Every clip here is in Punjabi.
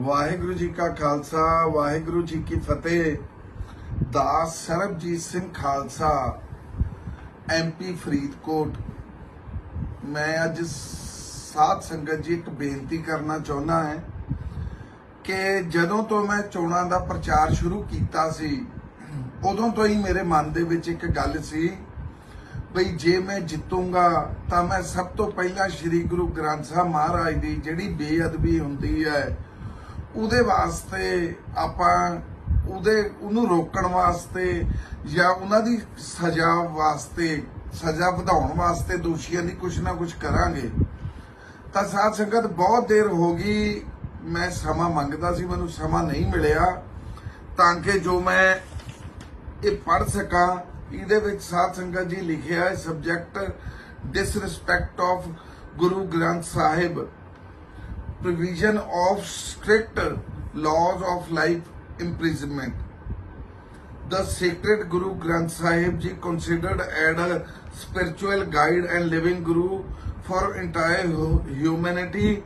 ਵਾਹਿਗੁਰੂ ਜੀ ਕਾ ਖਾਲਸਾ, ਵਾਹਿਗੁਰੂ ਜੀ ਕੀ ਫਤਿਹ। ਦਾਸ ਸਰਬਜੀਤ ਸਿੰਘ ਖਾਲਸਾ ਐਮਪੀ ਫਰੀਦਕੋਟ। ਮੈਂ ਅੱਜ ਸਾਧ ਸੰਗਤ ਜੀ ਇੱਕ ਬੇਨਤੀ ਕਰਨਾ ਚਾਹੁੰਦਾ ਹਾਂ ਕਿ ਜਦੋਂ ਤੋਂ ਮੈਂ ਚੋਣਾਂ ਦਾ ਪ੍ਰਚਾਰ ਸ਼ੁਰੂ ਕੀਤਾ ਸੀ, ਉਦੋਂ ਤੋਂ ਹੀ ਮੇਰੇ ਮਨ ਦੇ ਵਿੱਚ ਇੱਕ ਗੱਲ ਸੀ ਬਈ ਜੇ ਮੈਂ ਜਿੱਤੂੰਗਾ ਤਾਂ ਮੈਂ ਸਭ ਤੋਂ ਪਹਿਲਾਂ ਸ੍ਰੀ ਗੁਰੂ ਗ੍ਰੰਥ ਸਾਹਿਬ ਮਹਾਰਾਜ ਦੀ ਜਿਹੜੀ ਬੇਅਦਬੀ ਹੁੰਦੀ ਹੈ ਉਹਦੇ ਵਾਸਤੇ ਆਪਾਂ ਉਹਦੇ, ਉਹਨੂੰ ਰੋਕਣ ਵਾਸਤੇ ਜਾਂ ਉਹਨਾਂ ਦੀ ਸਜ਼ਾ ਵਾਸਤੇ, ਸਜ਼ਾ ਵਧਾਉਣ ਵਾਸਤੇ ਦੋਸ਼ੀਆਂ ਦੀ ਕੁਝ ਨਾ ਕੁਝ ਕਰਾਂਗੇ। ਤਾਂ ਸਾਧ ਸੰਗਤ, ਬਹੁਤ ਦੇਰ ਹੋ ਗਈ। ਮੈਂ ਸਮਾਂ ਮੰਗਦਾ ਸੀ, ਮੈਨੂੰ ਸਮਾਂ ਨਹੀਂ ਮਿਲਿਆ। ਤਾਂ ਕਿ ਜੋ ਮੈਂ ਇਹ ਪੜ ਸਕਾਂ, ਇਹਦੇ ਵਿੱਚ ਸਾਧ ਸੰਗਤ ਜੀ ਲਿਖਿਆ ਹੈ subject disrespect of Guru Granth Sahib. Provision of strict laws of life imprisonment. The sacred Guru Granth Sahib Ji considered as a spiritual guide and living Guru for entire humanity.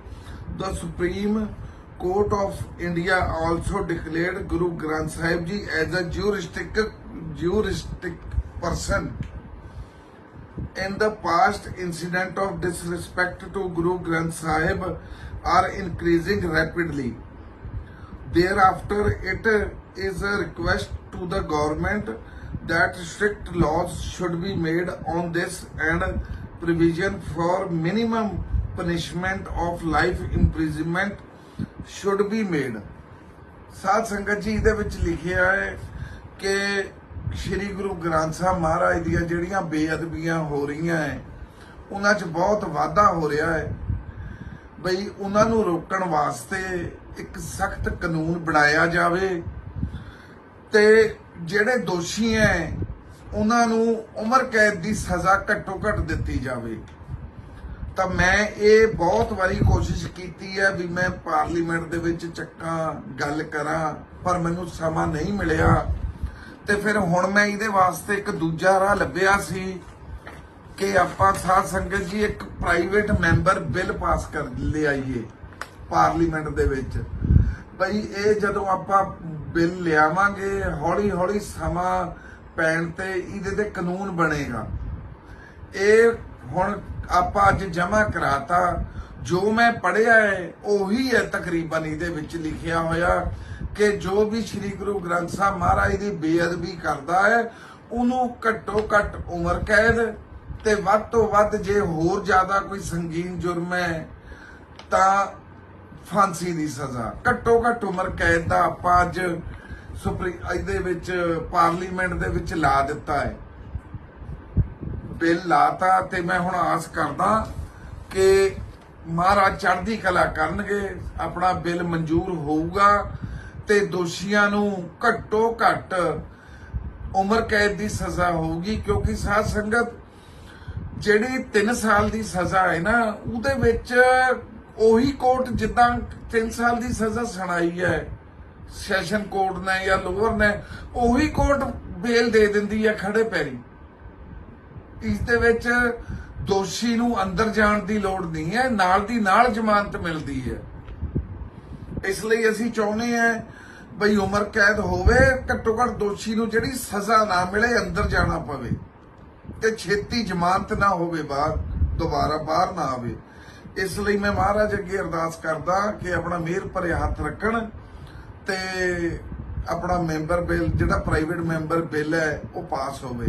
The Supreme Court of India also declared Guru Granth Sahib Ji as a juristic, juristic person. In the past, incident of disrespect to Guru Granth Sahib are increasing rapidly. Thereafter, it is a request to the government that strict laws should be made on this and provision for minimum punishment of life imprisonment should be made. ਸਾਧ ਸੰਗਤ ਜੀ ਇਹਦੇ ਵਿੱਚ ਲਿਖਿਆ ਹੈ ਕਿ ਸ੍ਰੀ ਗੁਰੂ ਗ੍ਰੰਥ ਸਾਹਿਬ ਮਹਾਰਾਜ ਦੀਆਂ ਜਿਹੜੀਆਂ ਬੇਅਦਬੀਆਂ ਹੋ ਰਹੀਆਂ ਹੈ ਉਹਨਾਂ 'ਚ ਬਹੁਤ ਵਾਧਾ ਹੋ ਰਿਹਾ ਹੈ ਬਈ ਉਹਨਾਂ ਨੂੰ ਰੋਕਣ ਵਾਸਤੇ ਇੱਕ ਸਖਤ ਕਾਨੂੰਨ ਬਣਾਇਆ ਜਾਵੇ ਤੇ ਜਿਹੜੇ ਦੋਸ਼ੀ ਐ, ਉਹਨਾਂ ਨੂੰ ਉਮਰ ਕੈਦ ਦੀ ਸਜ਼ਾ ਘੱਟੋ ਘੱਟ ਦਿੱਤੀ ਜਾਵੇ। ਤਾਂ ਮੈਂ ਇਹ ਬਹੁਤ ਵਾਰੀ ਕੋਸ਼ਿਸ਼ ਕੀਤੀ ਹੈ ਵੀ ਮੈਂ ਪਾਰਲੀਮੈਂਟ ਦੇ ਵਿੱਚ ਚੱਕਾਂ, ਗੱਲ ਕਰਾਂ, ਪਰ ਮੈਨੂੰ ਸਮਾਂ ਨਹੀਂ ਮਿਲਿਆ। ਤੇ ਫਿਰ ਹੁਣ ਮੈਂ ਇਹਦੇ ਵਾਸਤੇ ਇੱਕ ਦੂਜਾ ਰਾਹ ਲੱਭਿਆ ਸੀ ਕਿ ਆਪਾਂ ਸਾਧ ਸੰਗਤ ਜੀ ਇੱਕ ਪ੍ਰਾਈਵੇਟ ਮੈਂਬਰ ਬਿੱਲ ਪਾਸ ਕਰ ਲਿਆਈਏ ਪਾਰਲੀਮੈਂਟ ਦੇ ਵਿੱਚ। ਬਈ ਇਹ ਜਦੋਂ ਆਪਾਂ ਬਿੱਲ ਲਿਆਵਾਂਗੇ ਹੌਲੀ ਹੌਲੀ ਸਮਾਂ ਪੈਣ ਤੇ ਇਹਦੇ ਤੇ ਕਾਨੂੰਨ ਬਣੇਗਾ। ਇਹ ਹੁਣ ਆਪਾਂ ਅੱਜ ਜਮ੍ਹਾਂ ਕਰਾਤਾ ਜੋ ਮੈਂ ਪੜਿਆ ਹੈ, ਉਹੀ ਹੈ ਤਕਰੀਬਨ ਇਹਦੇ ਵਿੱਚ ਲਿਖਿਆ ਹੋਇਆ ਕਿ ਜੋ ਵੀ ਸ੍ਰੀ ਗੁਰੂ ਗ੍ਰੰਥ ਸਾਹਿਬ ਮਹਾਰਾਜ ਦੀ ਬੇਅਦਬੀ ਕਰਦਾ ਹੈ, ਉਹਨੂੰ ਘੱਟੋ ਘੱਟ ਉਮਰ ਕੈਦ ਤੇ ਵੱਧ ਤੋਂ ਵੱਧ ਜੇ ਹੋਰ ਜ਼ਿਆਦਾ ਕੋਈ ਸੰਗੀਨ ਜੁਰਮ ਹੈ, ਤਾਂ ਫਾਂਸੀ ਦੀ ਸਜ਼ਾ। ਘੱਟੋ ਘੱਟ ਉਮਰ ਕੈਦ ਦਾ ਆਪਾਂ ਅੱਜ ਸੁਪਰੀ, ਇਹਦੇ ਵਿੱਚ ਪਾਰਲੀਮੈਂਟ ਦੇ ਵਿੱਚ ਲਾ ਦਿੱਤਾ ਹੈ। ਬਿੱਲ ਲਾਤਾ ਤੇ ਮੈਂ ਹੁਣ ਆਸ ਕਰਦਾ ਕਿ ਮਹਾਰਾਜ ਚੜ੍ਹਦੀ ਕਲਾ ਕਰਨਗੇ, ਆਪਣਾ ਬਿੱਲ ਮਨਜ਼ੂਰ ਹੋਊਗਾ ਤੇ ਦੋਸ਼ੀਆਂ ਨੂੰ ਘੱਟੋ ਘੱਟ ਉਮਰ ਕੈਦ ਦੀ ਸਜ਼ਾ ਹੋਊਗੀ, ਕਿਉਂਕਿ ਸਾਧ ਸੰਗਤ ਜਿਹੜੀ 3 ਸਾਲ ਦੀ ਸਜ਼ਾ ਹੈ ਨਾ, ਉਹਦੇ ਵਿੱਚ ਉਹੀ ਕੋਰਟ ਜਿੱਦਾਂ 3 ਸਾਲ ਦੀ ਸਜ਼ਾ ਸੁਣਾਈ ਹੈ, ਸੈਸ਼ਨ ਕੋਰਟ ਨੇ ਜਾਂ ਲੋਅਰ ਨੇ, ਉਹੀ ਕੋਰਟ ਬੇਲ ਦੇ ਦਿੰਦੀ ਹੈ ਖੜੇ ਪੈਰੀ। ਇਸ ਦੇ ਵਿੱਚ ਦੋਸ਼ੀ ਨੂੰ ਅੰਦਰ ਜਾਣ ਦੀ ਲੋੜ ਨਹੀਂ ਹੈ, ਨਾਲ ਦੀ ਨਾਲ ਜ਼ਮਾਨਤ ਮਿਲਦੀ ਹੈ। ਇਸ ਲਈ ਅਸੀਂ ਚਾਹੁੰਦੇ ਹਾਂ ਬਈ ਉਮਰ ਕੈਦ ਹੋਵੇ, ਘੱਟੋ ਘੱਟ ਦੋਸ਼ੀ ਨੂੰ ਜਿਹੜੀ ਸਜ਼ਾ ਨਾ ਮਿਲੇ, ਅੰਦਰ ਜਾਣਾ ਪਵੇ ਤੇ ਛੇਤੀ ਜ਼ਮਾਨਤ ਨਾ ਹੋਵੇ ਬਾਹਰ, ਦੁਬਾਰਾ ਬਾਹਰ ਨਾ ਆਵੇ। ਇਸ ਲਈ ਮੈਂ ਮਹਾਰਾਜ ਅੱਗੇ ਅਰਦਾਸ ਕਰਦਾ ਕਿ ਆਪਣਾ ਮਿਹਰ ਭਰੇ ਹੱਥ ਰੱਖਣ ਤੇ ਆਪਣਾ ਮੈਂਬਰ ਬਿੱਲ, ਜਿਹੜਾ ਪ੍ਰਾਈਵੇਟ ਮੈਂਬਰ ਬਿੱਲ ਹੈ, ਉਹ ਪਾਸ ਹੋਵੇ।